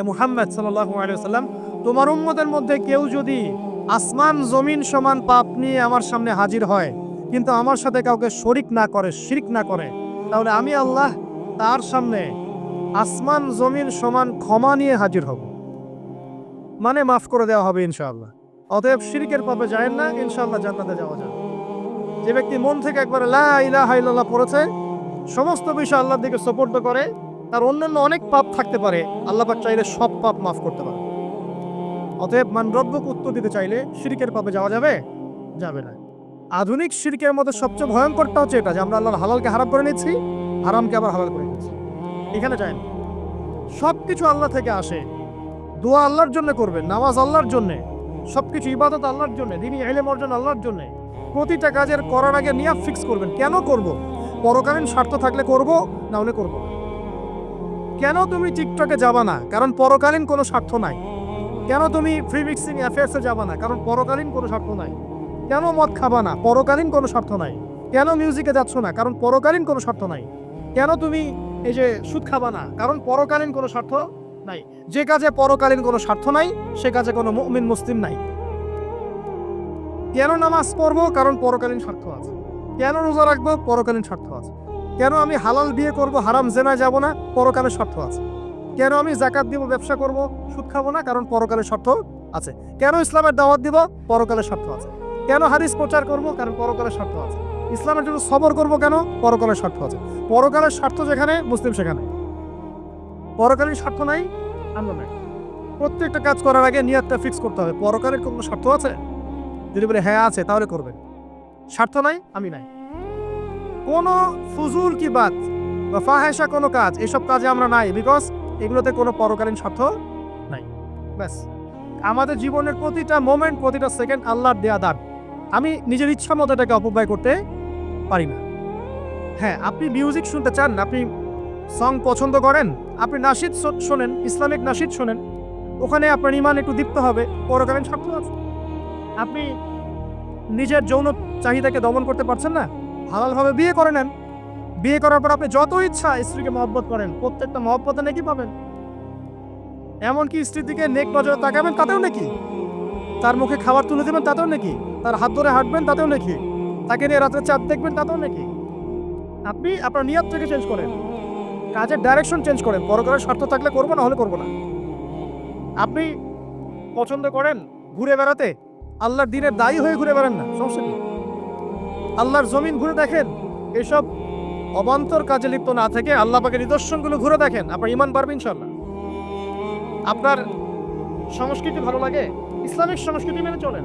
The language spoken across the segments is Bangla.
এ মুহাম্মদ সাল্লাল্লাহু আলাইহি সাল্লাম তোমার উম্মতের মধ্যে কেউ যদি আসমান, জমিন সমান পাপ নিয়ে আমার সামনে হাজির হয়, কিন্তু আমার সাথে কাউকে শরিক না করে, শিরিক না করে, তাহলে আমি আল্লাহ তার সামনে আসমান, জমিন সমান ক্ষমা নিয়ে হাজির হব। মানে মাফ করে দেওয়া হবে ইনশাআল্লাহ। অতএব শিরিকের পাপে যায় না, ইনশাআল্লাহ জান্নাতে যাওয়া যাবে। যে ব্যক্তি মন থেকে একবার লা ইলাহা ইল্লাল্লাহ পড়েছে, সমস্ত বিষয় আল্লাহর দিকে সোপর্দ করে তার অন্যান্য অনেক পাপ থাকতে পারে, আল্লাহ পাক চাইলে সব পাপ মাফ করতে পারে। অতএব মান রব্বকে উত্তর দিতে চাইলে শিরিকের পাপে যাওয়া যাবে? যাবে না। আধুনিক শিরকের মধ্যে সবচেয়ে ভয়ঙ্করটা হচ্ছে এটা যে আমরা আল্লাহর হালালকে হারাম করে নিচ্ছি, হারামকে আবার হালাল করে নিচ্ছি। এখানে যায় না সব কিছু আল্লাহ থেকে আসে। দোয়া আল্লাহর জন্য করবেন, নামাজ আল্লাহর জন্যে সব কিছু ইবাদত আল্লাহর জন্য দিনই এলেম অর্জন আল্লাহর জন্যে। প্রতিটা কাজের করার আগে নিয়াব ফিক্স করবেন। কেন করব? পরকালীন স্বার্থ থাকলে করব, না হলে করব। কেন তুমি টিকটকে যাবা না? কারণ পরকালীন কোনো স্বার্থ নাই। কেন তুমি ফ্রি মিক্সিং অ্যাফেয়ার্সে যাবা না? কারণ পরকালীন কোনো স্বার্থ নাই। কেন মদ খাবা না? পরকালীন কোনো স্বার্থ নাই। কেন মিউজিকে যাচ্ছ না? কারণ পরকালীন কোনো স্বার্থ নাই। কেন তুমি এই যে সুদ খাবা না? কারণ পরকালীন কোনো স্বার্থ নাই। যে কাজে পরকালীন কোনো স্বার্থ নাই, সে কাজে কোনো মুমিন মুসলিম নাই। কেন নামাজ পড়ব? কারণ পরকালীন স্বার্থ আছে। কেন রোজা রাখব? পরকালীন স্বার্থ আছে। কেন আমি হালাল বিয়ে করব, হারাম জেনা যাব না? পরকালের স্বার্থ আছে। কেন আমি জাকাত দিব, ব্যবসা করব, সুদ খাব না? কারণ পরকালের স্বার্থ আছে। কেন ইসলামের দাওয়াত দিব পরকালের স্বার্থ আছে। কেন হাদিস প্রচার করব, কারণ পরকালের স্বার্থ আছে। ইসলামের জন্য সবর করব কেন পরকালের স্বার্থ আছে। পরকালের স্বার্থ যেখানে, মুসলিম সেখানে। পরকালীন স্বার্থ নাই, আমরা নাই। প্রত্যেকটা কাজ করার আগে নিয়াতটা ফিক্স করতে হবে। পরকালের কোনো স্বার্থ আছে? যদি বলে হ্যাঁ আছে, তাহলে করবেন। স্বার্থ নাই, আমি নাই। কোনো ফুজুল কি বাত বা ফাহেসা কোনো কাজ, এসব কাজে আমরা নাই বিকজ এগুলোতে কোনো পরকালীন স্বার্থ নাই। ব্যাস। আমাদের জীবনের প্রতিটা মোমেন্ট প্রতিটা সেকেন্ড আল্লাহর দেয়া দান। আমি নিজের ইচ্ছা মতো এটাকে অপব্যয় করতে পারি না। হ্যাঁ আপনি মিউজিক শুনতে চান, আপনি সং পছন্দ করেন, আপনি নাসিদ শোনেন, ইসলামিক নাসিদ শোনেন, ওখানে আপনার ইমান একটু দীপ্ত হবে, পরকালীন স্বার্থ আছে। আপনি নিজের যৌন চাহিদাকে দমন করতে পারছেন না? হালালভাবে বিয়ে করে নেন। বিয়ে করার পর আপনি যত ইচ্ছা স্ত্রীকে মহব্বত করেন, প্রত্যেকটা মহব্বতে নাকি পাবেন। এমনকি স্ত্রীর দিকে নেক নজরে তাকাবেন, তাতেও নাকি? তার মুখে খাবার তুলে দেবেন, তাতেও নাকি? তার হাত ধরে হাঁটবেন, তাতেও নাকি? তাকে নিয়ে রাত্রে চাঁদ দেখবেন, তাতেও নাকি? আপনি আপনার নিয়ত থেকে চেঞ্জ করেন। কাজের ডাইরেকশন চেঞ্জ করেন। পরকালের স্বার্থ থাকলে করব না হলে করব না। আপনি পছন্দ করেন ঘুরে বেড়াতে? আল্লাহর দিনের দায়ী হয়ে ঘুরে বেড়ান না, সমস্যা কি? আল্লাহর জমিন ঘুরে দেখেন। এসব অবান্তর কাজে লিপ্ত না থেকে আল্লাহ পাকের নিদর্শনগুলো ঘুরে দেখেন। আপনার ইমান পারবে ইনশাল্লাহ আপনার সংস্কৃতি ভালো লাগে? ইসলামিক সংস্কৃতি মেনে চলেন।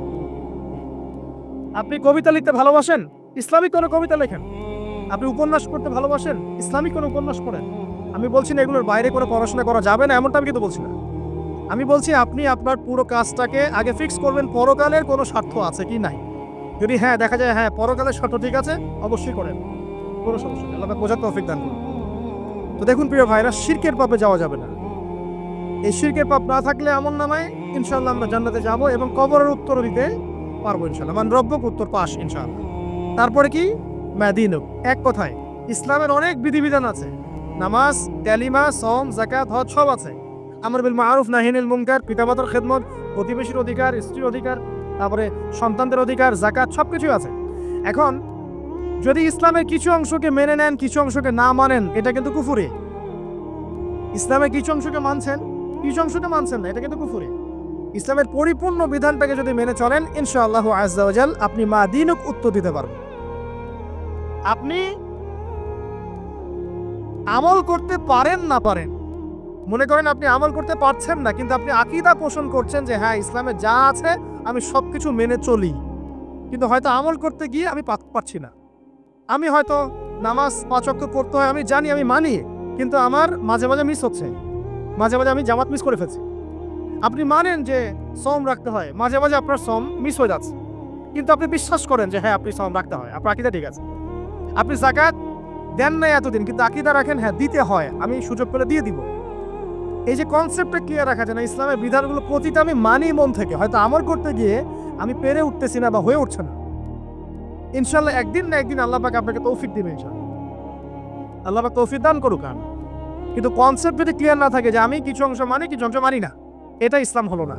আপনি কবিতা লিখতে ভালোবাসেন? ইসলামিক কোনো কবিতা লেখেন? আপনি উপন্যাস পড়তে ভালোবাসেন? ইসলামিক কোনো উপন্যাস পড়েন? আমি বলছি না এগুলোর বাইরে কোনো পড়াশোনা করা যাবে না, এমনটা আমি কিন্তু বলছি না। আমি বলছি আপনি আপনার পুরো কাজটাকে আগে ফিক্স করবেন, পরকালের কোনো স্বার্থ আছে কি নাই? যদি হ্যাঁ দেখা যায় হ্যাঁ পরকালের শর্ত ঠিক আছে, অবশ্যই করেন। কোনো সমস্যা নেই, আল্লাহ বোঝার তৌফিক দান করুন। তো দেখুন, প্রিয় ভাইরা, শিরকের পাপে যাওয়া যাবে না। এই শিরকের পাপ না থাকলে এমন নামায় ইনশাল্লাহ আমরা জান্নাতে যাব এবং কবরের উত্তর দিতে পারব ইনশাল্লাহ মান রব্বক উত্তর পাস ইনশাল্লাহ তারপরে কি? ম্যাদিনুক এক কথায়, ইসলামের অনেক বিধিবিধান আছে। নামাজ ক্যালিমা সম জাকাত হজ সব আছে। আমার বিল মারুফ নাহিনুল মুনকার, পিতামাতার খেদমত প্রতিবেশীর অধিকার, স্ত্রীর অধিকার তারপরে সন্তানদের অধিকার, জাকাত সব কিছুই আছে। এখন, যদি ইসলামের কিছু অংশকে মেনে নেন, কিছু অংশকে না মানেন, এটা কিন্তু কুফুরি। ইসলামের কিছু অংশকে মানছেন, কিছু অংশকে মানছেন না, এটা কিন্তু কুফুরি। ইসলামের পরিপূর্ণ বিধানটাকে যদি মেনে চলেন, ইনশাআল্লাহ আজাল আপনি মা দিনুক উত্তর দিতে পারবেন। আপনি আমল করতে পারেন না পারেন, মনে করেন আপনি আমল করতে পারছেন না, কিন্তু আপনি আকিদা পোষণ করছেন যে হ্যাঁ ইসলামে যা আছে আমি সব কিছু মেনে চলি। কিন্তু হয়তো আমল করতে গিয়ে আমি পারছি না। আমি হয়তো নামাজ পাঁচ ওয়াক্ত পড়তে হয়, আমি জানি, আমি মানি, কিন্তু আমার মাঝে মাঝে মিস হচ্ছে। মাঝে মাঝে আমি জামাত মিস করে ফেলছি। আপনি মানেন যে শ্রম রাখতে হয়, মাঝে মাঝে আপনার শ্রম মিস হয়ে যাচ্ছে। কিন্তু আপনি বিশ্বাস করেন যে হ্যাঁ আপনি সম রাখতে হয়, আপনার আকিদা ঠিক আছে। আপনি জাকাত দেন নাই এতদিন, কিন্তু আকিদা রাখেন হ্যাঁ দিতে হয়, আমি সুযোগ পেলে দিয়ে দিব। এই যে কনসেপ্টটা ক্লিয়ার রাখা যায় না ইসলামের বিধানগুলো প্রতিটা আমি মানি মন থেকে। হয়তো আমার করতে গিয়ে আমি পেরে উঠতেছি না বা হয়ে উঠছে না। ইনশাল্লাহ একদিন না একদিন আল্লাহ পাক আপনাকে তৌফিক দিবে ইনশাল্লাহ আল্লাহ পাক তৌফিক দান করুক আমি কিন্তু কনসেপ্ট যদি ক্লিয়ার না থাকে যে আমি কিছু অংশ মানি কিছু অংশ মানি না এটা ইসলাম হলো না।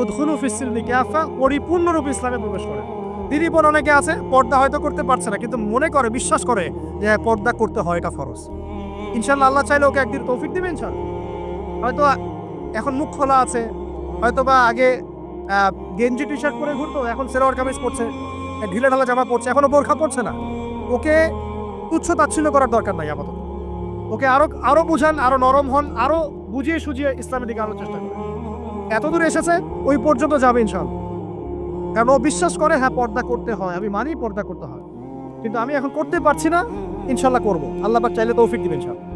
উদ্খুলু ফিসিলমি ক্যাফা পরিপূর্ণরূপে ইসলামে প্রবেশ করে। দিদি বোন অনেকে আছে পর্দা হয়তো করতে পারছে না কিন্তু মনে করে বিশ্বাস করে যে হ্যাঁ, পর্দা করতে হয় এটা ফরজ। ইনশাল্লাহ আল্লাহ চাইলে ওকে একদিন তৌফিক দিবেন ইনশাল্লাহ হয়তো এখন মুখ খোলা আছে। হয়তো বা আগে গেঞ্জি টি শার্ট পরে ঘুরতো, এখন সেলোয়ার কামিজ পরছে ঢিলে ঢালা জামা পরছে এখনও বোরখা পরছে না। ওকে তুচ্ছ তাচ্ছিল্য করার দরকার নাই আপাতত। ওকে আরও আরও বুঝান, আরও নরম হন, আরও বুঝিয়ে সুঝিয়ে ইসলামের দিকে আনার চেষ্টা করেন। এত দূর এসেছে, ওই পর্যন্ত যাবে ইনশাল্লাহ কারণ ও বিশ্বাস করে হ্যাঁ পর্দা করতে হয়। আমি মানি পর্দা করতে হয়। কিন্তু আমি এখন করতে পারছি না ইনশাল্লাহ করব। আল্লাহ চাইলে তৌফিক দিবেন ইনশাল্লাহ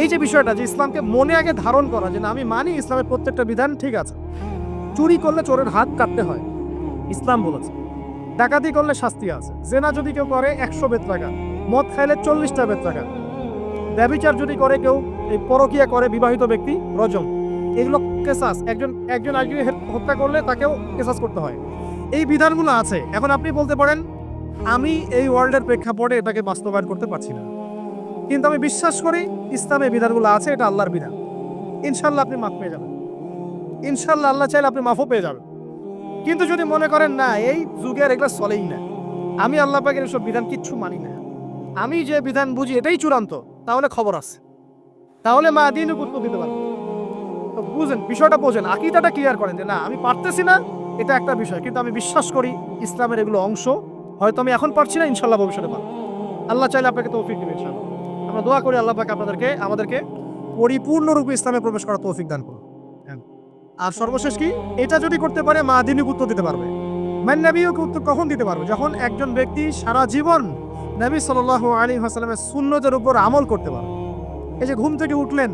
এই যে বিষয়টা যে ইসলামকে মনে আগে ধারণ করা যে না, আমি মানি ইসলামের প্রত্যেকটা বিধান ঠিক আছে। চুরি করলে চোরের হাত কাটতে হয়। ইসলাম বলেছে। ডাকাতি করলে শাস্তি আছে। জেনা যদি কেউ করে, একশো বেত টাকা মদ খাইলে চল্লিশটা বেত টাকা ব্যবিচার যদি করে কেউ, এই পরকিয়া করে বিবাহিত ব্যক্তি, রজম। এগুলো কেসাস। একজন একজন আরেকজনকে হত্যা করলে তাকেও কেসাস করতে হয়। এই বিধানগুলো আছে। এখন আপনি বলতে পারেন, আমি এই ওয়ার্ল্ডের প্রেক্ষাপটে এটাকে বাস্তবায়ন করতে পারছি না। কিন্তু আমি বিশ্বাস করি ইসলামের বিধানগুলো আছে, এটা আল্লাহর বিধান। ইনশাল্লাহ আপনি মাফ পেয়ে যাবেন। ইনশাল্লাহ আল্লাহ চাইলে আপনি মাফও পেয়ে যাবেন। কিন্তু যদি মনে করেন, না, এই যুগের এগুলো চলেই না। আমি আল্লাহ পাকের এসব বিধান কিচ্ছু মানি না। আমি যে বিধান বুঝি এটাই চূড়ান্ত। তাহলে খবর আছে। তাহলে মা দিন উত্তর দিতে পারব। তো বুঝেন, বিষয়টা বোঝেন, আকিদাটা ক্লিয়ার করেন যে, না, আমি পারতেছি না। এটা একটা বিষয়। কিন্তু আমি বিশ্বাস করি ইসলামের এগুলো অংশ। হয়তো আমি এখন পারছি না ইনশাল্লাহ ভবিষ্যতে পারব। আল্লাহ চাইলে আপনাকে তৌফিক দেবে ইনশাল্লাহ আমরা দোয়া করি আল্লাহ পাকে আপনাদেরকে, আমাদেরকে পরিপূর্ণরূপে ইসলামে প্রবেশ করার তৌফিক দান করুন। হ্যাঁ। আর সর্বশেষ কি? এটা যদি করতে পারে, মা দিনিক উত্তর দিতে পারবে। মান উত্তর কখন দিতে পারবে? যখন একজন ব্যক্তি সারা জীবন নবী সাল আলী হাসালামের শূন্যদের উপর আমল করতে পারবে। এই যে ঘুম থেকে উঠলেন,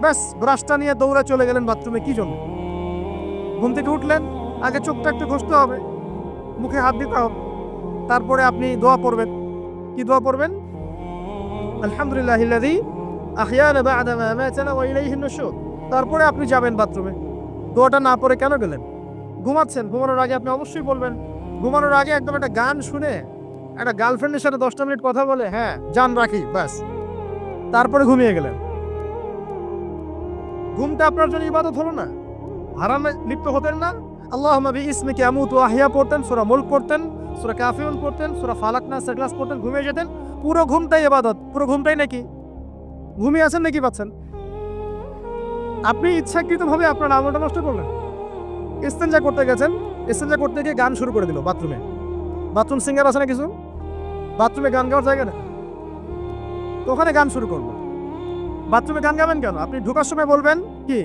ব্যাস, ব্রাশটা নিয়ে দৌড়ে চলে গেলেন বাথরুমে, কি জন্য? ঘুম থেকে উঠলেন, আগে চোখটা একটু ঘষতে হবে, মুখে হাত দিতে হবে, তারপরে আপনি দোয়া পড়বেন। কি দোয়া পড়বেন? আলহামদুলিল্লাহ ইল্লাযী আহইয়ানা বা'দা মা আমাতানা ওয়া ইলাইহিন নুশুর তারপরে আপনি যাবেন বাথরুমে। দোয়াটা না পড়ে কেন গেলেন? ঘুমাচ্ছেন? ঘুমানোর আগে আপনি অবশ্যই বলবেন। ঘুমানোর আগে একদম একটা গান শুনে একটা গার্লফ্রেন্ডের সাথে দশটা মিনিট কথা বলে হ্যাঁ যান রাখি, ব্যাস। তারপরে ঘুমিয়ে গেলেন। ঘুমটা আপনার জন্য ইবাদত হলো না। হারামে লিপ্ত হতেন না। আল্লাহ ইসমিকে আমুত আহিয়া পড়তেন, সোরা মুল্ক পড়তেন। সুরা কাফিউন পড়তেন, সুরা ফালাক না সেগলাস পড়তেন, ঘুমিয়ে যেতেন। পুরো ঘুমটাই ইবাদত। পুরো ঘুমটাই নাকি? ঘুমিয়ে আছেন নাকি পাচ্ছেন? আপনি ইচ্ছাকৃতভাবে আপনার আমলটা নষ্ট করলেন। ইস্তেঞ্জা করতে গেছেন, ইস্তেঞ্জা করতে গিয়ে গান শুরু করে দিল বাথরুমে। বাথরুম সিঙ্গার আছে না কিছু? বাথরুমে গান গাওয়ার জায়গা না তো ওখানে গান শুরু করব বাথরুমে গান গাবেন কেন? আপনি ঢোকার সময় বলবেন কি?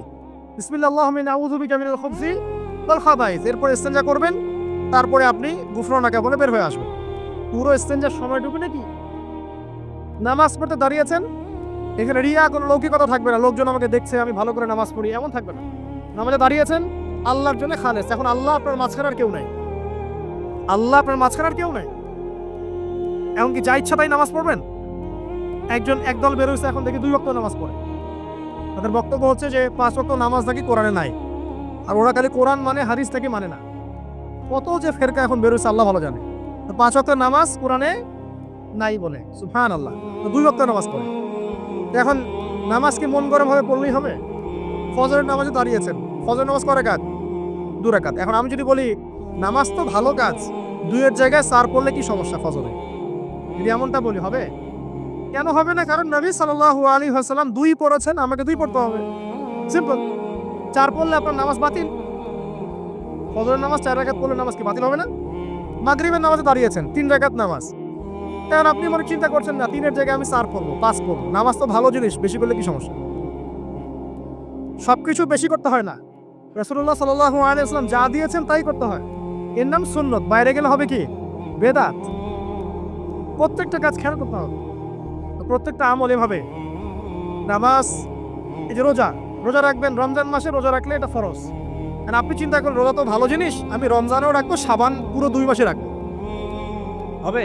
বিসমিল্লাহ আল্লাহ মিন আউযু বিকা মিনাল খুবসি ওয়াল খাবাইস। এরপর ইস্তেঞ্জা করবেন। তারপরে আপনি গুফরানাকা বলে বের হয়ে আসবেন। পুরো ইস্তেঞ্জার সময়টুকু নাকি? নামাজ পড়তে দাঁড়িয়েছেন? এখানে রিয়া, কোনো লৌকিকতা থাকবে না। লোকজন আমাকে দেখছে, আমি ভালো করে নামাজ পড়ি, এমন থাকবে না। নামাজে দাঁড়িয়েছেন? আল্লাহর জন্য খালেস। এখন আল্লাহ আপনার মাঝখানে আর কেউ নাই। আল্লাহ আপনার মাঝখানে আর কেউ নাই। এমনকি যা ইচ্ছা তাই নামাজ পড়বেন। একজন, একদল বেরোইছে এখন দেখি দুই ওয়াক্ত নামাজ পড়ে। তাদের বক্তব্য হচ্ছে যে, পাঁচ ওয়াক্ত নামাজ নাকি কোরআনে নাই। আর ওরা খালি কোরআন মানে হারিস থেকে মানে না। কত যে ফেরকা এখন বেরোইছে, আল্লাহ ভালো জানে। তো পাঁচ ওয়াক্ত নামাজ কোরআনে নাই বলে সুফান আল্লাহ তো দুই ওয়াক্ত নামাজ পড়ে। এখন নামাজ কি মন গরম হবে পড়লেই হবে? ফজরের নামাজে দাঁড়িয়েছেন। ফজর নামাজ করে কাজ দু রাকাত। এখন আমি যদি বলি, নামাজ তো ভালো কাজ, দুইয়ের জায়গায় চার পড়লে কি সমস্যা ফজরে? যদি এমনটা বলি, হবে? কেন হবে না? কারণ নবী সাল্লাল্লাহু আলী হাসালাম দুই পড়েছেন, আমাকে দুই পড়তে হবে। সিম্পল। চার পড়লে আপনার নামাজ বাতিল। ফজরের নামাজ, চার রাকাত পড়লে নামাজ কি বাতিল হবে না? মাগরিবের নামাজে দাঁড়িয়েছেন, তিন রাকাত নামাজ। কারণ আপনি মনে চিন্তা করছেন না, তিনের জায়গায় আমি চার পড়ব, পাঁচ পড়ব। নামাজ তো ভালো জিনিস, বেশি করলে কি সমস্যা? সবকিছু বেশি করতে হয় না। রসুল্লাহ সাল্লাহ আলিয়াল্লাম যা দিয়েছেন তাই করতে হয়। এর নাম সুন্নত, বাইরে গেলে হবে কি? বেদাত। প্রত্যেকটা কাজ খেয়াল করতে হবে। প্রত্যেকটা আমল এভাবে। নামাজ, এই যে রোজা রোজা রাখবেন, রমজান মাসে রোজা রাখলে এটা ফরজ। আর আপনি চিন্তা করেন, রোজা তো ভালো জিনিস, আমি রমজানেও রাখব, সাবান পুরো দুই মাসে রাখব। হবে?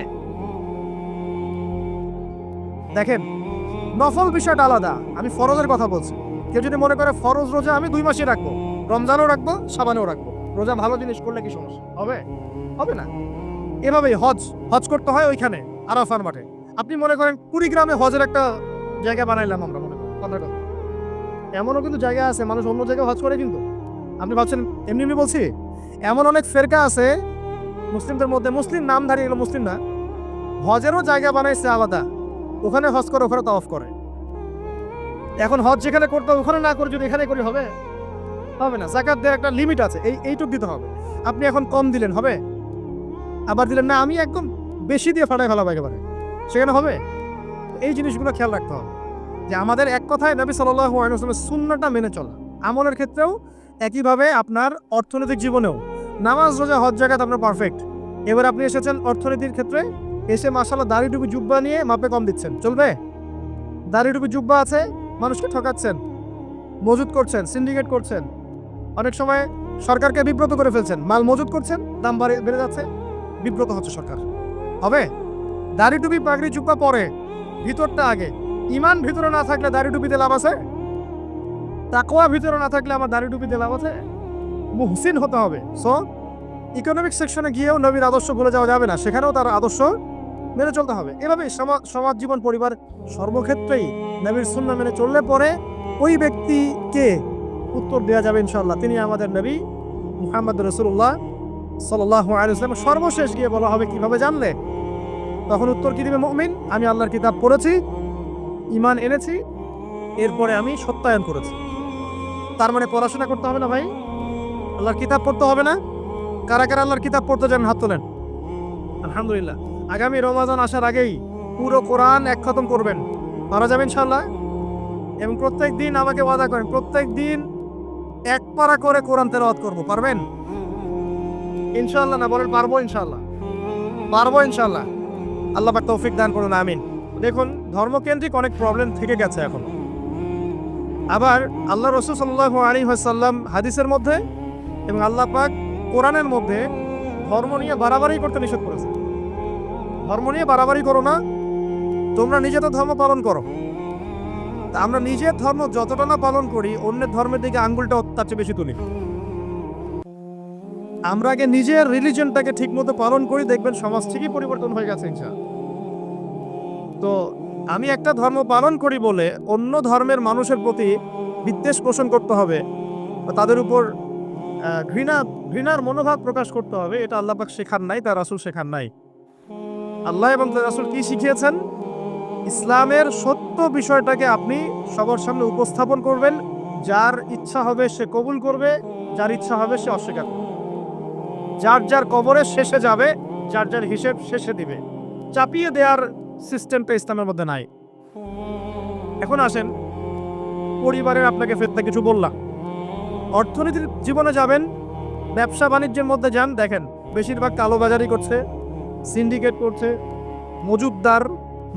দেখেন, নফল বিষয়টা আলাদা, আমি ফরজের কথা বলছি। কেউ যদি মনে করে ফরজ রোজা আমি দুই মাসে রাখব, রমজানও রাখব, সাবানেও রাখব। রোজা ভালো জিনিস করলে কি সমস্যা? হবে? হবে না। এভাবেই হজ হজ করতে হয় ওইখানে, আরাফার মাঠে। আপনি মনে করেন কুড়িগ্রামে হজের একটা জায়গা বানাইলাম আমরা মনে করি কথা এমনও কিন্তু জায়গা আছে, মানুষ অন্য জায়গায় হজ করে কিন্তু। আপনি ভাবছেন, এমনি এমনি বলছি? এমন অনেক ফেরকা আছে, মুসলিমদের মধ্যে, মুসলিম নামধারী, এগুলো মুসলিম না, হজেরও জায়গা বানাইছে আলাদা, ওখানে হজ করে ওখানে তাওয়াফ করে। এখন হজ যেখানে করতে হবে, ওখানে না করে যদি এখানে করি হবে? হবে না জাকাত দেওয়ার একটা লিমিট আছে, এই, এইটুক দিতে হবে। আপনি এখন কম দিলেন, হবে? আবার দিলেন, না, আমি একদম বেশি দিয়ে ফাটাই ফেলাবো একেবারে। সেখানে হবে? এই জিনিসগুলো খেয়াল রাখতে হবে। যে আমাদের এক কথায় নবী সাল্লামের শূন্যটা মেনে চলা। আমলের ক্ষেত্রেও একইভাবে আপনার অর্থনৈতিক জীবনেও। নামাজ, রোজা, হজ জায়গাতে আপনার পারফেক্ট এবার আপনি এসেছেন অর্থনীতির ক্ষেত্রে, এসে মাসাল্লাহ দাড়ি টুপি জুব্বা নিয়ে মাপে কম দিচ্ছেন। চলবে? দাড়ি টুপি জুব্বা আছে, মানুষকে ঠকাচ্ছেন মজুদ করছেন সিন্ডিকেট করছেন। অনেক সময় সরকারকে বিব্রত করে ফেলছেন, মাল মজুদ করছেন, দাম বাড়ে, বেড়ে যাচ্ছে, বিব্রত হচ্ছে সরকার। হবে? দাড়ি টুপি পাগড়ি, জুব্বা পরে, ভিতরটা আগে। ইমান ভিতরে না থাকলে দাড়ি টুপিতে লাভ আছে? তাকোয়া ভিতরে না থাকলে আমার দাড়ি টুপিতে লাভ আছে মুহসিন হতে হবে। সো ইকোনমিক সেকশনে গিয়েও নবীর আদর্শ ভুলে যাওয়া যাবে না, সেখানেও তার আদর্শ মেনে চলতে হবে। এভাবে সমাজ জীবন, পরিবার সর্বক্ষেত্রেই নবীর সুন্না মেনে চললে পরে ওই ব্যক্তিকে উত্তর দেওয়া যাবে ইনশাল্লাহ তিনি আমাদের নবী মুহাম্মদ রসুল্লাহ সাল্লাহ আলিয়াল্লাম সর্বশেষ গিয়ে বলা হবে কীভাবে জানলে? তখন উত্তর কি দিবে মমিন? আমি আল্লাহর কিতাব পড়েছি ইমান এনেছি, এরপরে আমি সত্যায়ন করেছি। তার মানে পড়াশোনা করতে হবে না ভাই? আল্লাহর কিতাব পড়তে হবে না? কারা কারা আল্লাহর কিতাব পড়তে যান, হাত তোলেন। আলহামদুলিল্লাহ। আগামী রমাজান আসার আগেই পুরো কোরআন এক খতম করবেন। পারা যাবে ইনশাল্লাহ এবং প্রত্যেক দিন আমাকে ওয়াদা করেন, প্রত্যেক দিন এক পারা করে কোরআন তেলাওয়াত করব, পারবেন? ইনশাল্লাহ না, বলেন পারব ইনশাল্লাহ পারব ইনশাল্লাহ আল্লাহ তৌফিক দান করুন, আমিন। দেখুন, ধর্মকেন্দ্রিক অনেক প্রবলেম থেকে গেছে এখন। আবার আল্লাহ রসুল সাল্লাহ আলী সাল্লাম হাদিসের মধ্যে এবং আল্লাহ পাক কোরআনের মধ্যে ধর্ম নিয়ে বাড়াবাড়ি করতে নিষেধ করেছে ধর্ম নিয়ে বাড়াবাড়ি করো না, তোমরা নিজেদের ধর্ম পালন করো। তা আমরা নিজের ধর্ম যতটা না পালন করি, অন্যের ধর্মের দিকে আঙ্গুলটা তার চেয়ে বেশি তুলি। আমরা আগে নিজের রিলিজনটাকে ঠিকমতো পালন করি, দেখবেন সমাজ ঠিকই পরিবর্তন হয়ে গেছে তো আমি একটা ধর্ম পালন করি বলে অন্য ধর্মের মানুষের প্রতি বিদ্বেষ পোষণ করতে হবে বা তাদের উপর ঘৃণা, ঘৃণার মনোভাব প্রকাশ করতে হবে, এটা আল্লাহ পাক শেখান নাই, তার রাসূল শেখান নাই। আল্লাহ এবং তার রাসূল কি শিখিয়েছেন? ইসলামের সত্য বিষয়টাকে আপনি সবার সামনে উপস্থাপন করবেন, যার ইচ্ছা হবে সে কবুল করবে, যার ইচ্ছা হবে সে অস্বীকার করবে। যার যার কবরে শেষে যাবে, যার যার হিসেব শেষে দিবে। চাপিয়ে দেওয়ার সিস্টেমটা ইসলামের মধ্যে নাই। এখন আসেন, পরিবারের আপনাকে ফেরতে কিছু বললাম। অর্থনীতির জীবনে যাবেন, ব্যবসা বাণিজ্যের মধ্যে যান, দেখেন, বেশিরভাগ কালোবাজারি করছে সিন্ডিকেট করছে মজুবদার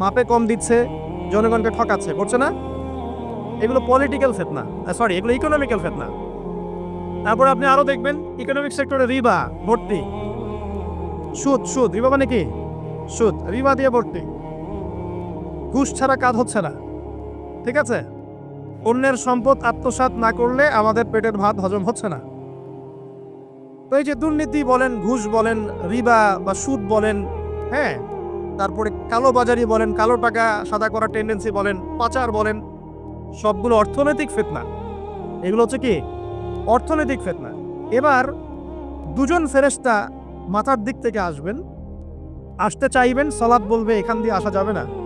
মাপে কম দিচ্ছে, জনগণকে ঠকাচ্ছে, করছে না? এগুলো পলিটিক্যাল ফেতনা সরি এগুলো ইকোনমিক্যাল ফেতনা। তারপর আপনি আরও দেখবেন ইকোনমিক সেক্টরে রিবা, ভর্তি। সুদ সুদ, রিবা মানে কি? সুদ, রিবা দিয়ে ভর্তি। ঘুষ ছাড়া কাজ হচ্ছে না। ঠিক আছে? অন্যের সম্পদ আত্মসাৎ না করলে আমাদের পেটের ভাত হজম হচ্ছে না। তো এই যে দুর্নীতি বলেন, ঘুষ বলেন, রিবা বা সুদ বলেন হ্যাঁ? তারপরে কালো বাজারি বলেন, কালো টাকা, সাদা করার টেন্ডেন্সি বলেন, পাচার বলেন, সবগুলো অর্থনৈতিক ফেতনা। এগুলো হচ্ছে কি? অর্থনৈতিক ফেতনা। এবার দুজন ফেরেশতা মাথার দিক থেকে আসবেন, আসতে চাইবেন সলাদ বলবে, এখান দিয়ে আসা যাবে না।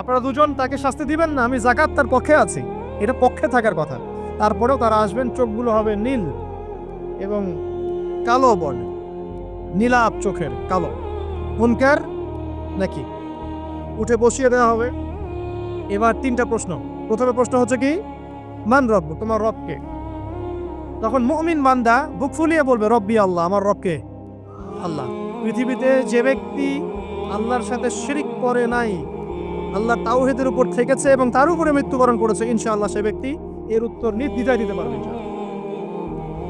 আপনারা দুজন তাকে শাস্তি দিবেন না, আমি জাকাত তার পক্ষে আছি। এটা পক্ষে থাকার কথা। তারপরেও তারা আসবেন, চোখগুলো হবে নীল এবং কালো বর্ণ নীলাপ চোখের কালো। মুনকার নাকি? উঠে বসিয়ে দেওয়া হবে। এবার তিনটা প্রশ্ন। প্রথমে প্রশ্ন হচ্ছে কি? মান রব তোমার রবকে তখন মুমিন বান্দা বুক ফুলিয়ে বলবে, রব্বি আল্লাহ, আমার রবকে আল্লাহ। পৃথিবীতে যে ব্যক্তি আল্লাহর সাথে শিরিক করে নাই আল্লাহ তাওহিদের উপর থেকেছে এবং তার উপরে মৃত্যুবরণ করেছে, ইনশাআল্লাহ সে ব্যক্তি এর উত্তর নির্দ্বিধায় দিতে পারবে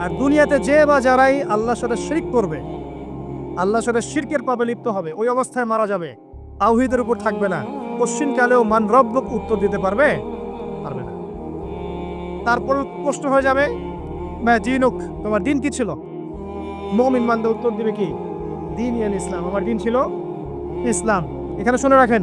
আর দুনিয়াতে যে বা যারাই আল্লাহ সাথে শিরক করবে আল্লাহ সাথে শিরকের পাবে লিপ্ত হবে, ওই অবস্থায় মারা যাবে, তাওহিদের উপর থাকবে না। কালেও মান রব্বক উত্তর দিতে পারবে? পারবে না। তারপর প্রশ্ন হয়ে যাবে ম্যা দিনুক তোমার দিন কি ছিল? মমিন মানতে উত্তর দিবে কি? দিন ইসলাম। আমার দিন ছিল ইসলাম। এখানে শুনে রাখেন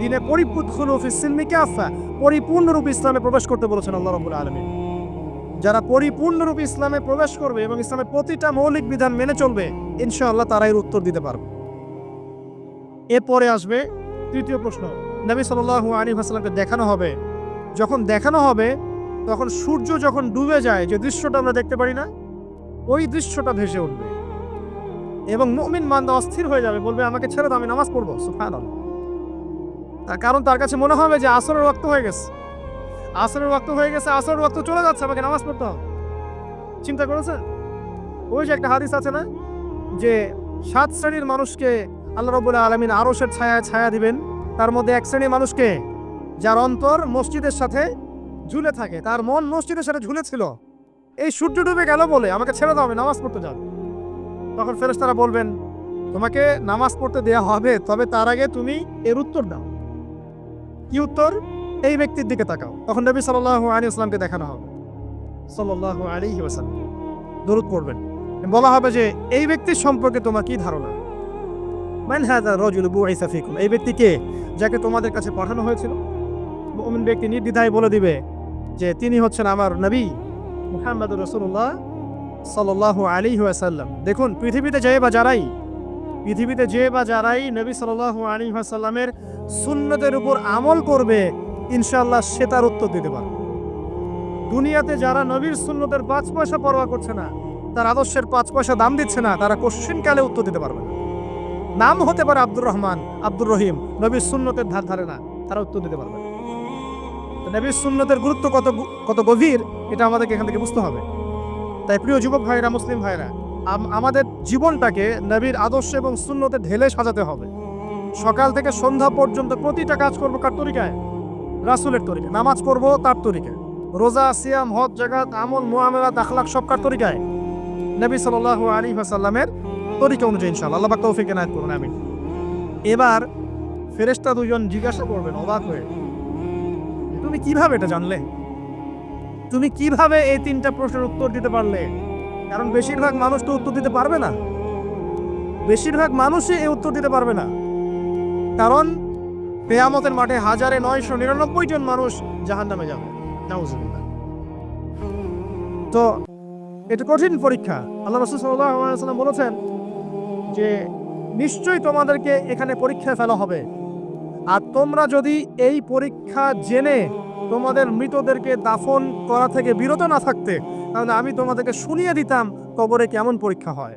দিনে ফিসিলমি কাফা পরিপূর্ণরূপে ইসলামে প্রবেশ করতে বলেছেন আল্লাহ রাব্বুল আলামিন। যারা পরিপূর্ণরূপে ইসলামে প্রবেশ করবে এবং ইসলামের প্রতিটা মৌলিক বিধান মেনে চলবে, ইনশাআল্লাহ তারা এর উত্তর দিতে পারবে। এরপরে আসবে তৃতীয় প্রশ্ন। নবী সাল্লাল্লাহু আলাইহি ওয়াসাল্লামকে দেখানো হবে। যখন দেখানো হবে, তখন সূর্য যখন ডুবে যায়, যে দৃশ্যটা আমরা দেখতে পারি না, ওই দৃশ্যটা ভেসে উঠবে। এবং মুমিন মান্দা অস্থির হয়ে যাবে, বলবে, আমাকে ছেড়ে দাও, আমি নামাজ পড়ব। সুবহানাল্লাহ। তার কারণ তার কাছে মনে হবে যে আসরের রক্ত হয়ে গেছে। আসরের রক্ত হয়ে গেছে, আসরের রক্ত চলে যাচ্ছে, আমাকে নামাজ পড়তে হবে। চিন্তা করেছেন? ওই যে একটা হাদিস আছে না, যে সাত শ্রেণির মানুষকে আল্লাহ রবুল্লাহ আলমিন আরসের ছায়া ছায়া দিবেন। তার মধ্যে এক শ্রেণির মানুষকে, যার অন্তর মসজিদের সাথে ঝুলে থাকে, তার মন মসজিদের সাথে ঝুলে ছিল এই সূর্য ডুবে গেল বলে আমাকে ছেড়ে দাও নামাজ পড়তে যাব। তখন ফেরেস তারা বলবেন, তোমাকে নামাজ পড়তে দেয়া হবে, তবে তার আগে তুমি এর উত্তর দাও। কি উত্তর? এই ব্যক্তির দিকে তাকাও। তখন নবী সাল্লাল্লাহু আলাইহি ওয়াসাল্লামকে দেখানো হবে। আলাইহি ওয়াসাল্লাম। দরুদ পড়বেন। বলা হবে যে, এই ব্যক্তির সম্পর্কে তোমার কি ধারণা? মান হাযা রাজুল ফিকুম। এই ব্যক্তি কে? যাকে তোমাদের কাছে পাঠানো হয়েছিল। মুমিন ব্যক্তি নির্দ্বিধায় বলে দিবে যে, তিনি হচ্ছেন আমার নবী মুহাম্মদুর রাসূলুল্লাহ সাল্লাল্লাহু আলাইহি ওয়াসাল্লাম। দেখুন, পৃথিবীতে যে বা যারাই, পৃথিবীতে যে বা যারাই নবী সাল্লাল্লাহু আলাইহি ওয়াসাল্লামের সুন্নতের উপর আমল করবে ইনশাল্লাহ সে তার উত্তর দিতে পারবে। দুনিয়াতে যারা নবীর সুন্নতের পাঁচ পয়সা পরোয়া করছে না, তার আদর্শের পাঁচ পয়সা দাম দিচ্ছে না, তারা কোশ্চিনকালে উত্তর দিতে পারবে না। নাম হতে পারে আব্দুর রহমান, আব্দুর রহিম, নবীর সুন্নতের ধার ধারে না, তারা উত্তর দিতে পারবে। নবীর সুন্নতের গুরুত্ব কত কত গভীর, এটা আমাদেরকে এখান থেকে বুঝতে হবে। তাই প্রিয় যুবক ভাইরা, মুসলিম ভাইরা, আম- আমাদের জীবনটাকে নবীর আদর্শ এবং সুন্নতে ঢেলে সাজাতে হবে। সকাল থেকে সন্ধ্যা পর্যন্ত প্রতিটা কাজ করব কার তরিকায়? রাসুলের তরিকা নামাজ পড়ব তার তরিকায়। রোজা, সিয়াম, হজ জাগাত আমল মোয়ামেলা দাখলাক সব কার তরিকায়? নবী সাল্লাল্লাহু আলাইহি ওয়াসাল্লামের তরিকা অনুযায়ী ইনশাআল্লাহ। আল্লাহ তৌফিক এনায়েত করুন, আমিন। এবার ফেরেশতা দুজন জিজ্ঞাসা করবেন, অবাক হয়ে তুমি কীভাবে এটা জানলে? তুমি কীভাবে এই তিনটা প্রশ্নের উত্তর দিতে পারলে? কারণ বেশিরভাগ মানুষ তো উত্তর দিতে পারবে না। বেশিরভাগ মানুষই এই উত্তর দিতে পারবে না। কারণ কেয়ামতের মাঠে হাজারে নয়শো নিরানব্বই জন মানুষ জাহান নামে যাবে। তো এটা কঠিন পরীক্ষা। আল্লাহ রসুল সাল্লাম বলেছেন যে নিশ্চয়ই তোমাদেরকে এখানে পরীক্ষায় ফেলা হবে। আর তোমরা যদি এই পরীক্ষা জেনে তোমাদের মৃতদেরকে দাফন করা থেকে বিরত না থাকতে, তাহলে আমি তোমাদেরকে শুনিয়ে দিতাম কবরে কেমন পরীক্ষা হয়।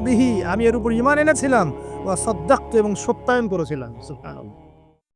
বিহি আমি এর উপর ইমান এনেছিলাম ওয়া সদ্দাক্ত এবং সত্যায়ন করেছিলাম